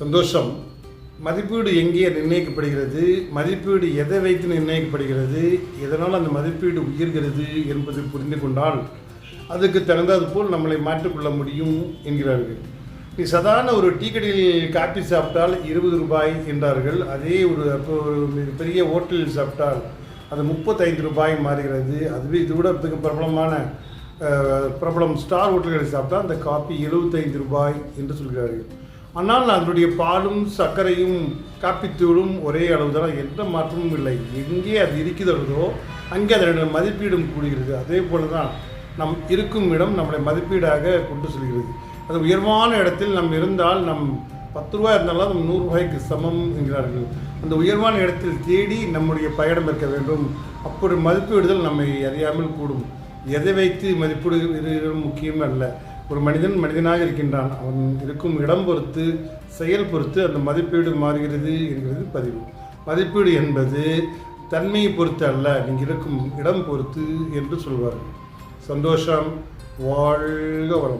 சந்தோஷம். மதிப்பீடு எங்கே நிர்ணயிக்கப்படுகிறது? மதிப்பீடு எதை வைத்து நிர்ணயிக்கப்படுகிறது? எதனால் அந்த மதிப்பீடு உயர்கிறது என்பதை புரிந்து கொண்டால் அதுக்கு தகுந்தது போல் நம்மளை மாற்றிக்கொள்ள முடியும் என்கிறார்கள். நீ சாதாரண ஒரு டீ கடையில் காப்பி சாப்பிட்டால் இருபது ரூபாய் என்றார்கள். அதே ஒரு அப்போ ஒரு பெரிய ஹோட்டலில் சாப்பிட்டால் அது முப்பத்தைந்து ரூபாய் மாறுகிறது. அதுவே இது விட மிக பிரபலமான பிரபலம் ஸ்டார் ஹோட்டல்களில் சாப்பிட்டால் அந்த காப்பி எழுபத்தைந்து ரூபாய் என்று சொல்கிறார்கள். ஆனால் அதனுடைய பாலும் சர்க்கரையும் காப்பித்தூளும் ஒரே அளவு தான் எந்த மாற்றமும் இல்லை. எங்கே அது இருக்கிறதோ அங்கே அதனுடைய மதிப்பீடும் கூடுகிறது. அதே போல தான் நம் இருக்கும் இடம் நம்மளை மதிப்பீடாக கொண்டு செல்கிறது. அது உயர்வான இடத்தில் நம் இருந்தால் நம் பத்து ரூபாய் இருந்தாலும் நம் நூறுரூபாய்க்கு சமம் என்கிறார்கள். அந்த உயர்வான இடத்தில் தேடி நம்முடைய பயணம் இருக்க வேண்டும். அப்படி மதிப்பீடுதல் நம்மை அறியாமல் கூடும். எதை வைத்து மதிப்பீடு முக்கியம் அல்ல. ஒரு மனிதன் மனிதனாக இருக்கின்றான். அவன் இருக்கும் இடம் பொறுத்து செயல் பொறுத்து அந்த மதிப்பீடு மாறுகிறது என்கிறது பதிவு. மதிப்பீடு என்பது தன்மையை பொறுத்து அல்ல நீங்கள் இருக்கும் இடம் பொறுத்து என்று சொல்வார்கள். சந்தோஷம் வாழ்க வளம்